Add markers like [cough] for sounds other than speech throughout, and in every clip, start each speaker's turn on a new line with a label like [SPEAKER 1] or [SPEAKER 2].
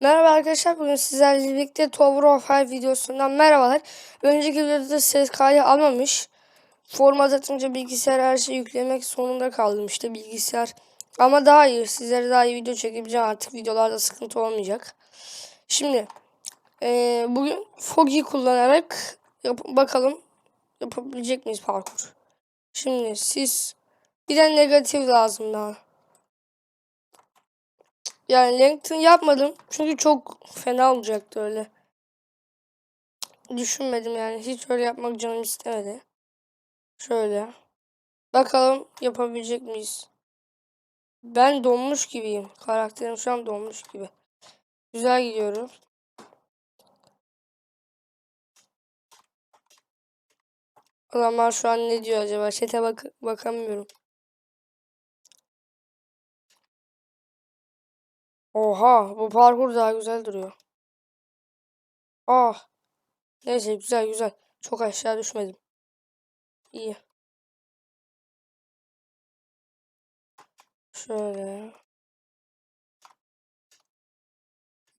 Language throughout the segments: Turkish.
[SPEAKER 1] Merhaba arkadaşlar bugün sizlerle birlikte Tower of Hell videosundan merhabalar. Önceki videoda ses kaydı almamış. Format atınca bilgisayar her şeyi yüklemek sonunda kaldım işte bilgisayar. Ama daha iyi sizlere daha iyi video çekebileceğim artık videolarda sıkıntı olmayacak. Şimdi eee, bugün Foggy kullanarak yap bakalım yapabilecek miyiz parkur. Şimdi siz bir de negatif lazım daha. Yani Langton yapmadım. Çünkü çok fena olacaktı öyle. Düşünmedim yani. Hiç öyle yapmak canım istemedi. Şöyle. Bakalım yapabilecek miyiz? Ben donmuş gibiyim. Karakterim şu an donmuş gibi. Güzel gidiyorum. Adamlar şu an ne diyor acaba? Chat'e bak bakamıyorum. Oha bu parkur daha güzel duruyor. Ah. Neyse güzel güzel. Çok aşağı düşmedim. İyi. Şöyle.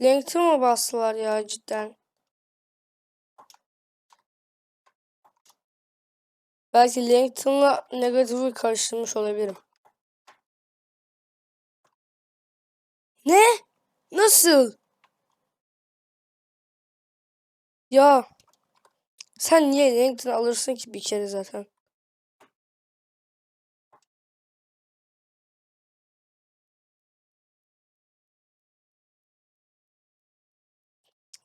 [SPEAKER 1] Langton mı bastılar ya cidden? Belki Langton'la negatifi karıştırmış olabilirim. Nasıl? Ya sen niye Langton alırsın ki bir kere zaten?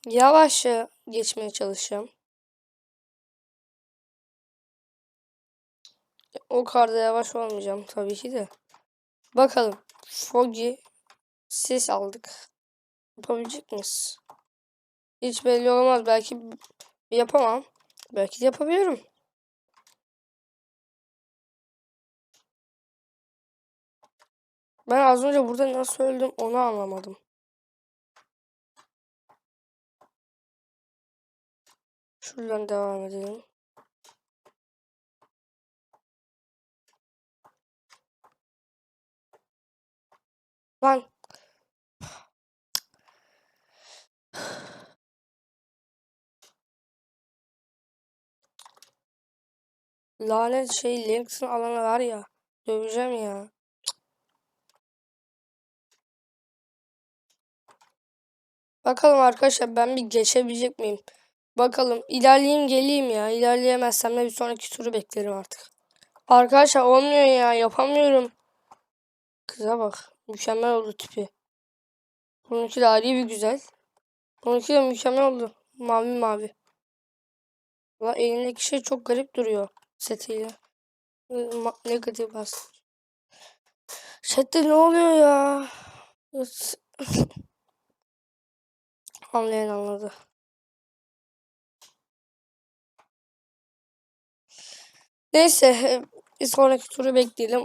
[SPEAKER 1] Yavaşça geçmeye çalışacağım. O kadar da yavaş olmayacağım tabii ki de. Bakalım. Foggy ses aldık. Yapabilecek miyiz? Hiç belli olmaz. Belki yapamam. Belki de yapabilirim. Ben az önce burada nasıl öldüm onu anlamadım. Şuradan devam edelim. Lan. Lanet şey Link'sin alanı var ya. Döveceğim ya. Bakalım arkadaşlar ben bir geçebilecek miyim? Bakalım ilerleyeyim geleyim ya. İlerleyemezsem de bir sonraki turu beklerim artık. Arkadaşlar olmuyor ya yapamıyorum. Kıza bak. Mükemmel oldu tipi. Bununki de ayrı bir güzel. Bununki de mükemmel oldu. Mavi mavi. Valla elindeki şey çok garip duruyor setiyle. Ma negatif bas. Chatte ne oluyor ya? [laughs] Anlayan anladı. Neyse bir sonraki turu bekleyelim.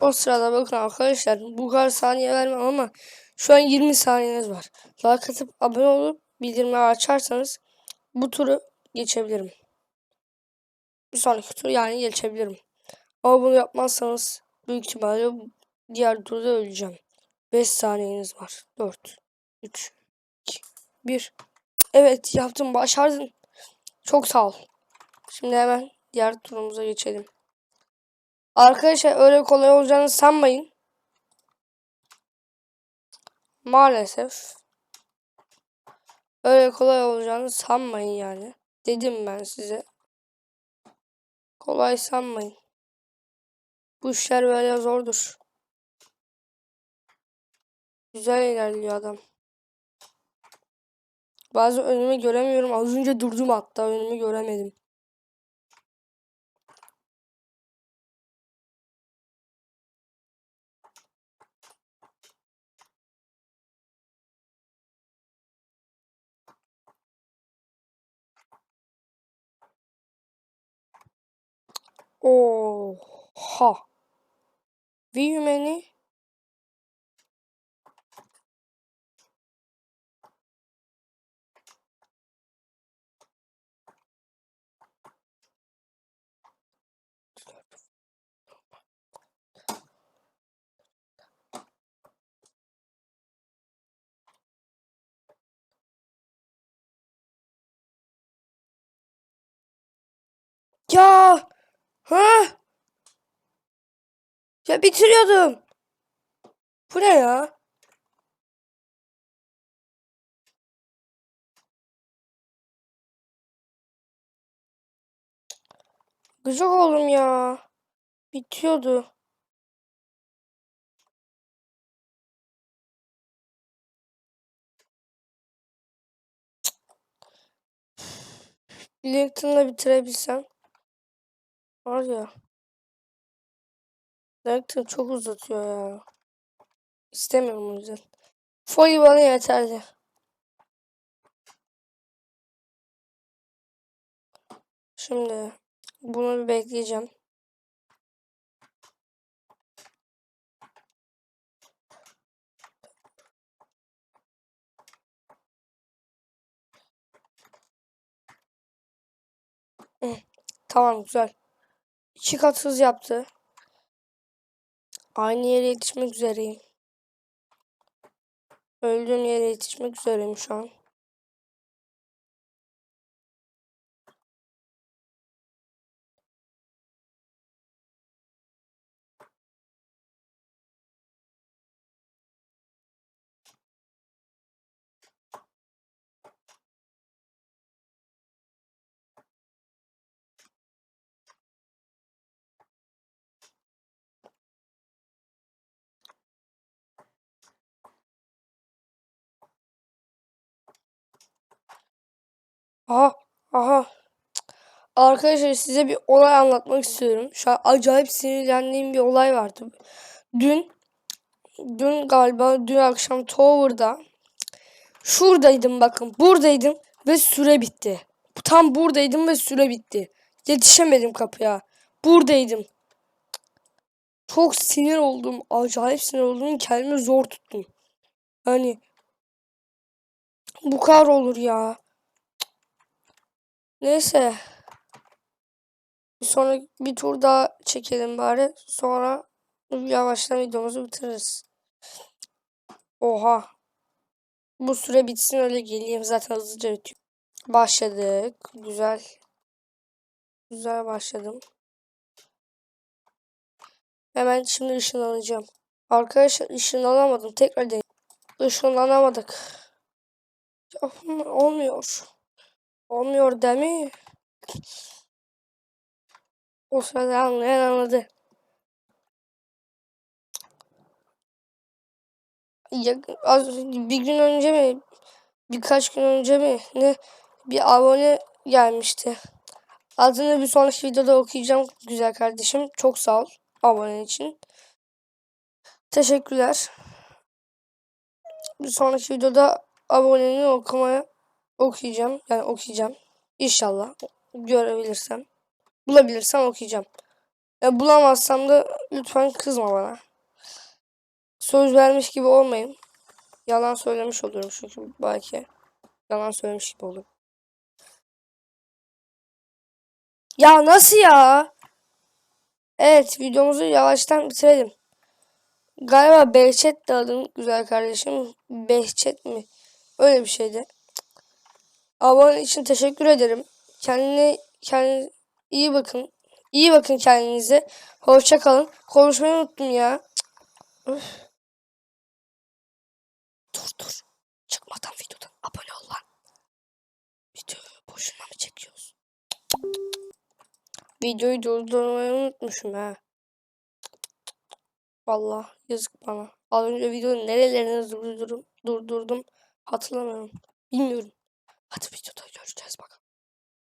[SPEAKER 1] O sırada bakın arkadaşlar bu kadar saniye vermem ama şu an 20 saniyeniz var. Like atıp abone olup bildirimleri açarsanız bu turu geçebilirim. Bir sonraki tur yani geçebilirim. Ama bunu yapmazsanız büyük ihtimalle diğer turda öleceğim. 5 saniyeniz var. 4, 3, 2, 1. Evet yaptım başardın. Çok sağ ol. Şimdi hemen diğer turumuza geçelim. Arkadaşlar öyle kolay olacağını sanmayın. Maalesef. Öyle kolay olacağını sanmayın yani. Dedim ben size. Kolay sanmayın. Bu işler böyle zordur. Güzel ilerliyor adam. Bazı önümü göremiyorum. Az önce durdum hatta önümü göremedim. Oha. Büyümeni Ya Ha? Ya bitiriyordum. Bu ne ya? Gıcık oldum ya. Bitiyordu. Linkedin'la bitirebilsem. Var ya. LinkedIn çok uzatıyor ya. İstemiyorum o yüzden. Foley bana yeterli. Şimdi bunu bir bekleyeceğim. Tamam güzel. İki kat hız yaptı. Aynı yere yetişmek üzereyim. Öldüğüm yere yetişmek üzereyim şu an. Aha, aha. Arkadaşlar size bir olay anlatmak istiyorum. Şu an acayip sinirlendiğim bir olay vardı. Dün, dün galiba dün akşam Tower'da şuradaydım bakın buradaydım ve süre bitti. Tam buradaydım ve süre bitti. Yetişemedim kapıya. Buradaydım. Çok sinir oldum. Acayip sinir oldum. Kendimi zor tuttum. Hani bu kadar olur ya. Neyse. Bir sonra bir tur daha çekelim bari. Sonra yavaştan videomuzu bitiririz. Oha. Bu süre bitsin öyle geleyim. Zaten hızlıca bitiyor. Başladık. Güzel. Güzel başladım. Hemen şimdi ışınlanacağım. Arkadaşlar ışınlanamadım. Tekrar deneyim. Işınlanamadık. Olmuyor. Olmuyor değil mi? O sırada anlayan anladı. Ya, az, bir gün önce mi birkaç gün önce mi ne bir abone gelmişti. Adını bir sonraki videoda okuyacağım güzel kardeşim. Çok sağ ol abone için. Teşekkürler. Bir sonraki videoda aboneliğini okumaya okuyacağım. Yani okuyacağım. İnşallah görebilirsem. Bulabilirsem okuyacağım. Ya bulamazsam da lütfen kızma bana. Söz vermiş gibi olmayın. Yalan söylemiş olurum çünkü belki. Yalan söylemiş gibi olur. Ya nasıl ya? Evet videomuzu yavaştan bitirelim. Galiba Behçet de adım güzel kardeşim. Behçet mi? Öyle bir şeydi. Abone için teşekkür ederim. Kendine kendi iyi bakın. İyi bakın kendinize. Hoşça kalın. Konuşmayı unuttum ya. Öf. Dur dur. Çıkmadan videodan abone ol lan. Videoyu boşuna mı çekiyoruz? Videoyu durdurmayı unutmuşum ha. Vallahi yazık bana. Az önce videonun nerelerini durdurdum, durdurdum hatırlamıyorum. Bilmiyorum.